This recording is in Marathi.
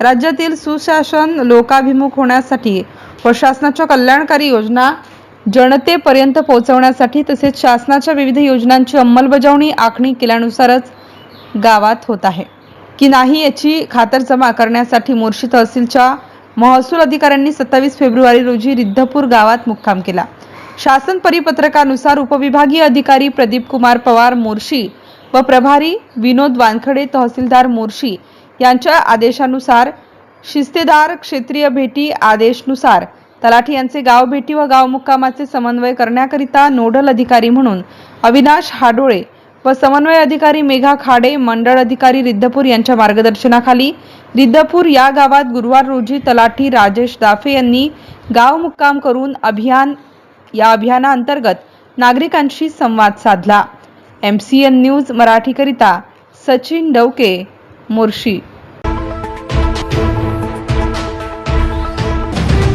राज्यातील सुशासन लोकाभिमुख होण्यासाठी व शासनाच्या कल्याणकारी योजना जनतेपर्यंत पोहोचवण्यासाठी तसेच शासनाच्या विविध योजनांची अंमलबजावणी आखणी केल्यानुसारच गावात होत आहे. की नाही याची खातरजमा करण्यासाठी मोर्शी तहसीलच्या महसूल अधिकाऱ्यांनी सत्तावीस फेब्रुवारी रोजी रिद्धपूर गावात मुक्काम केला. शासन परिपत्रकानुसार उपविभागीय अधिकारी प्रदीप कुमार पवार मोर्शी व प्रभारी विनोद वानखडे तहसीलदार मोर्शी यांच्या आदेशानुसार शिस्तेदार क्षेत्रीय भेटी आदेशनुसार तलाठी यांचे गाव भेटी व गाव मुक्कामाचे समन्वय करण्याकरिता नोडल अधिकारी म्हणून अविनाश हाडोळे व समन्वय अधिकारी मेघा खाडे मंडळ अधिकारी रिद्धपूर यांच्या मार्गदर्शनाखाली रिद्धपूर या गावात गुरुवार रोजी तलाठी राजेश दाफे यांनी गाव मुक्काम करून अभियान या अभियानाअंतर्गत नागरिकांशी संवाद साधला. एम सी एन न्यूज मराठीकरिता सचिन डवके मोर्शी.